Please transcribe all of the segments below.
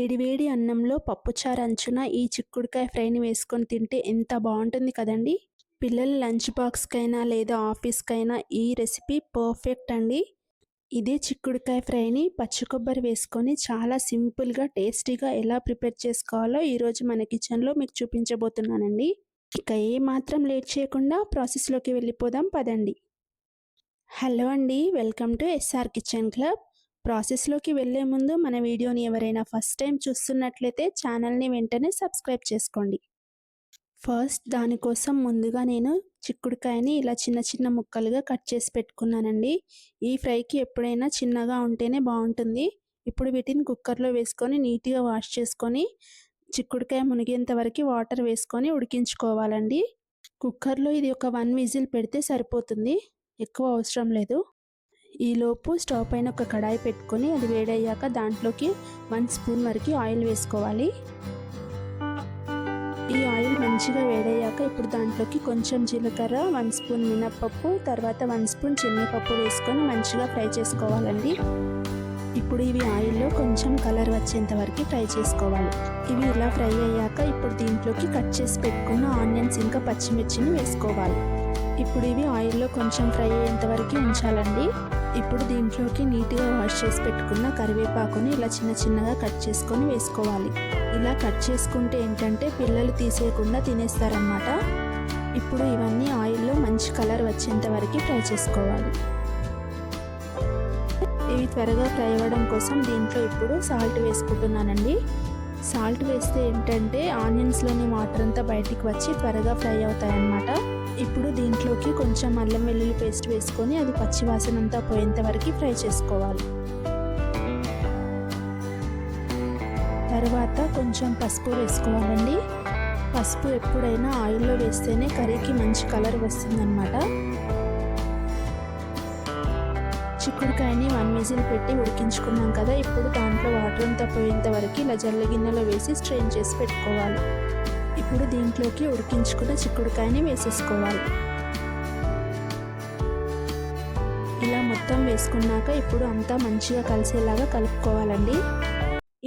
వేడివేడి అన్నంలో పప్పుచారు అంచున ఈ చిక్కుడుకాయ ఫ్రైని వేసుకొని తింటే ఎంత బాగుంటుంది కదండి? పిల్లల లంచ్ బాక్స్కైనా లేదా ఆఫీస్కైనా ఈ రెసిపీ పర్ఫెక్ట్ అండి. ఇదే చిక్కుడుకాయ ఫ్రైని పచ్చి కొబ్బరి వేసుకొని చాలా సింపుల్గా టేస్టీగా ఎలా ప్రిపేర్ చేసుకోవాలో ఈరోజు మన కిచెన్లో మీకు చూపించబోతున్నానండి. ఇక ఏ మాత్రం లేట్ చేయకుండా ప్రాసెస్లోకి వెళ్ళిపోదాం పదండి. హలో అండి welcome to SR kitchen club. ప్రాసెస్లోకి వెళ్ళే ముందు మన వీడియోని ఎవరైనా ఫస్ట్ టైం చూస్తున్నట్లయితే ఛానల్ని వెంటనే సబ్స్క్రైబ్ చేసుకోండి. ఫస్ట్ దానికోసం ముందుగా నేను చిక్కుడుకాయని ఇలా చిన్న చిన్న ముక్కలుగా కట్ చేసి పెట్టుకున్నానండి. ఈ ఫ్రైకి ఎప్పుడైనా చిన్నగా ఉంటేనే బాగుంటుంది. ఇప్పుడు వీటిని కుక్కర్లో వేసుకొని నీట్గా వాష్ చేసుకొని చిక్కుడుకాయ మునిగేంత వరకు వాటర్ వేసుకొని ఉడికించుకోవాలండి. కుక్కర్లో ఇది ఒక వన్ విజిల్ పెడితే సరిపోతుంది. ఎక్కువ అవసరం లేదు. ఈలోపు స్టవ్ పైన ఒక కడాయి పెట్టుకొని అది వేడయ్యాక దాంట్లోకి వన్ స్పూన్ వరకు ఆయిల్ వేసుకోవాలి. ఈ ఆయిల్ మంచిగా వేడయ్యాక ఇప్పుడు దాంట్లోకి కొంచెం జీలకర్ర వన్ స్పూన్ మినప్పప్పు తర్వాత వన్ స్పూన్ చెన్నపప్పు వేసుకొని మంచిగా ఫ్రై చేసుకోవాలండి. ఇప్పుడు ఇవి ఆయిల్లో కొంచెం కలర్ వచ్చేంత వరకు ఫ్రై చేసుకోవాలి. ఇవి ఇలా ఫ్రై అయ్యాక ఇప్పుడు దీంట్లోకి కట్ చేసి పెట్టుకున్న ఆనియన్స్ ఇంకా పచ్చిమిర్చిని వేసుకోవాలి. ఇప్పుడు ఇవి ఆయిల్లో కొంచెం ఫ్రై అయ్యేంత వరకు ఉంచాలండి. ఇప్పుడు దీంట్లోకి నీట్గా వాష్ చేసి పెట్టుకున్న కరివేపాకుని ఇలా చిన్న చిన్నగా కట్ చేసుకొని వేసుకోవాలి. ఇలా కట్ చేసుకుంటే ఏంటంటే పిల్లలు తీసేయకుండా తినేస్తారనమాట ఇప్పుడు ఇవన్నీ ఆయిల్లో మంచి కలర్ వచ్చేంత వరకు ఫ్రై చేసుకోవాలి. ఇవి త్వరగా ఫ్రై అవ్వడం కోసం దీంట్లో ఇప్పుడు సాల్ట్ వేసుకుంటున్నానండి. సాల్ట్ వేస్తే ఏంటంటే ఆనియన్స్లోని వాటర్ అంతా బయటికి వచ్చి త్వరగా ఫ్రై అవుతాయన్నమాట. అన్నమాట ఇప్పుడు దీంట్లోకి కొంచెం అల్లం వెల్లుల్లి పేస్ట్ వేసుకొని అది పచ్చి వాసన అంతా పోయేంత వరకు ఫ్రై చేసుకోవాలి. తర్వాత కొంచెం పసుపు వేసుకోవాలండి. పసుపు ఎప్పుడైనా ఆయిల్లో వేస్తేనే కర్రీకి మంచి కలర్ వస్తుందన్నమాట. చిక్కుడుకాయని వన్ విజిల్ పెట్టి ఉడికించుకున్నాం కదా ఇప్పుడు దాంట్లో వాటర్ అంతా పోయేంత వరకు ఇలా జల్ల గిన్నెలో వేసి స్ట్రెయిన్ చేసి పెట్టుకోవాలి. ఇప్పుడు దీంట్లోకి ఉడికించుకున్న చిక్కుడుకాయని వేసేసుకోవాలి. ఇలా మొత్తం వేసుకున్నాక ఇప్పుడు అంతా మంచిగా కలిసేలాగా కలుపుకోవాలండి.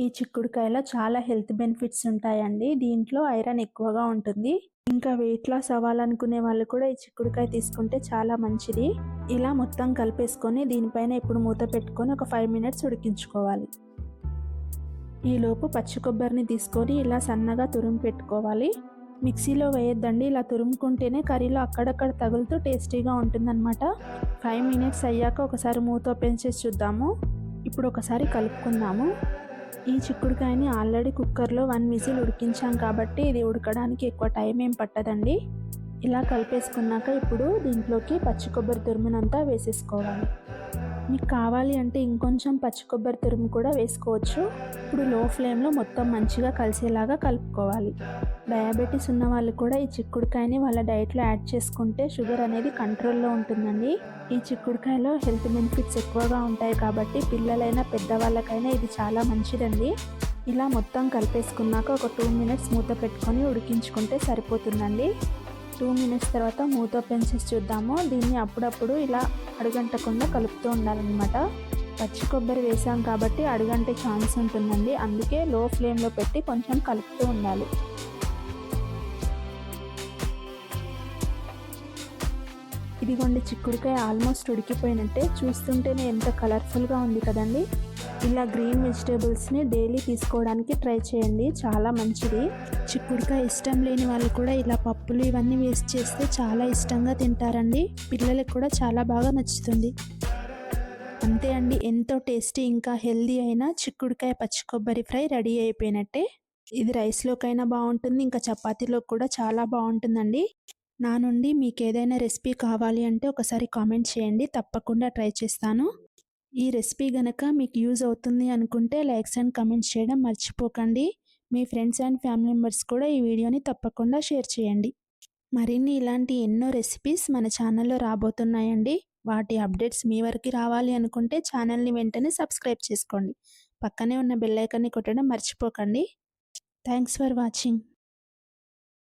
ఈ చిక్కుడుకాయలో చాలా హెల్త్ బెనిఫిట్స్ ఉంటాయండి. దీంట్లో ఐరన్ ఎక్కువగా ఉంటుంది. ఇంకా వెయిట్ లాస్ అవ్వాలనుకునే వాళ్ళు కూడా ఈ చిక్కుడుకాయ తీసుకుంటే చాలా మంచిది. ఇలా మొత్తం కలిపేసుకొని దీనిపైన ఇప్పుడు మూత పెట్టుకొని ఒక ఫైవ్ మినిట్స్ ఉడికించుకోవాలి. ఈలోపు పచ్చి కొబ్బరిని తీసుకొని ఇలా సన్నగా తురుము పెట్టుకోవాలి. మిక్సీలో వేయొద్దండి. ఇలా తురుముకుంటేనే కర్రీలో అక్కడక్కడ తగులుతూ టేస్టీగా ఉంటుందన్నమాట. ఫైవ్ మినిట్స్ అయ్యాక ఒకసారి మూత ఓపెన్ చేసి చూద్దాము. ఇప్పుడు ఒకసారి కలుపుకుందాము. ఈ చిక్కుడుకాయని ఆల్రెడీ కుక్కర్లో వన్ విజిల్ ఉడికించాం కాబట్టి ఇది ఉడకడానికి ఎక్కువ టైం ఏం పట్టదండి. ఇలా కలిపేసుకున్నాక ఇప్పుడు దీంట్లోకి పచ్చి కొబ్బరి తురుమునంతా వేసేసుకోవాలి. మీకు కావాలి అంటే ఇంకొంచెం పచ్చి కొబ్బరి తురుము కూడా వేసుకోవచ్చు. ఇప్పుడు లో ఫ్లేమ్లో మొత్తం మంచిగా కలిసేలాగా కలుపుకోవాలి. డయాబెటీస్ ఉన్న వాళ్ళు కూడా ఈ చిక్కుడుకాయని వాళ్ళ డైట్లో యాడ్ చేసుకుంటే షుగర్ అనేది కంట్రోల్లో ఉంటుందండి. ఈ చిక్కుడుకాయలో హెల్త్ బెనిఫిట్స్ ఎక్కువగా ఉంటాయి కాబట్టి పిల్లలైనా పెద్దవాళ్ళకైనా ఇది చాలా మంచిదండి. ఇలా మొత్తం కలిపేసుకున్నాక ఒక టూ మినిట్స్ మూత పెట్టుకొని ఉడికించుకుంటే సరిపోతుందండి. టూ మినిట్స్ తర్వాత మూత ఓపెన్ చేసి చూద్దాము. దీన్ని అప్పుడప్పుడు ఇలా అడుగంటకుండా కలుపుతూ ఉండాలన్నమాట. పచ్చి కొబ్బరి వేసాం కాబట్టి అడుగంటే ఛాన్స్ ఉంటుందండి. అందుకే లో ఫ్లేమ్లో పెట్టి కొంచెం కలుపుతూ ఉండాలి. ఇదిగోండి చిక్కుడుకాయ ఆల్మోస్ట్ ఉడికిపోయినట్టే. చూస్తుంటేనే ఎంత కలర్ఫుల్గా ఉంది కదండి. ఇలా గ్రీన్ వెజిటేబుల్స్ని డైలీ తీసుకోవడానికి ట్రై చేయండి. చాలా మంచిది. చిక్కుడుకాయ ఇష్టం లేని వాళ్ళు కూడా ఇలా పప్పులు ఇవన్నీ వేస్ట్ చేస్తే చాలా ఇష్టంగా తింటారండి. పిల్లలకు కూడా చాలా బాగా నచ్చుతుంది. అంతే అండి. ఎంతో టేస్టీ ఇంకా హెల్దీ అయిన చిక్కుడుకాయ పచ్చి కొబ్బరి ఫ్రై రెడీ అయిపోయినట్టే. ఇది రైస్లోకైనా బాగుంటుంది ఇంకా చపాతీలో కూడా చాలా బాగుంటుందండి. నా నుండి మీకు ఏదైనా రెసిపీ కావాలి అంటే ఒకసారి కామెంట్ చేయండి తప్పకుండా ట్రై చేస్తాను. ఈ రెసిపీ గనక మీకు యూజ్ అవుతుంది అనుకుంటే లైక్స్ అండ్ కమెంట్స్ చేయడం మర్చిపోకండి. మీ ఫ్రెండ్స్ అండ్ ఫ్యామిలీ మెంబర్స్ కూడా ఈ వీడియోని తప్పకుండా షేర్ చేయండి. మరిన్ని ఇలాంటి ఎన్నో రెసిపీస్ మన ఛానల్లో రాబోతున్నాయండి. వాటి అప్డేట్స్ మీ వరకు రావాలి అనుకుంటే ఛానల్ని వెంటనే సబ్స్క్రైబ్ చేసుకోండి. పక్కనే ఉన్న బెల్లైకన్ని కొట్టడం మర్చిపోకండి. Thanks for watching.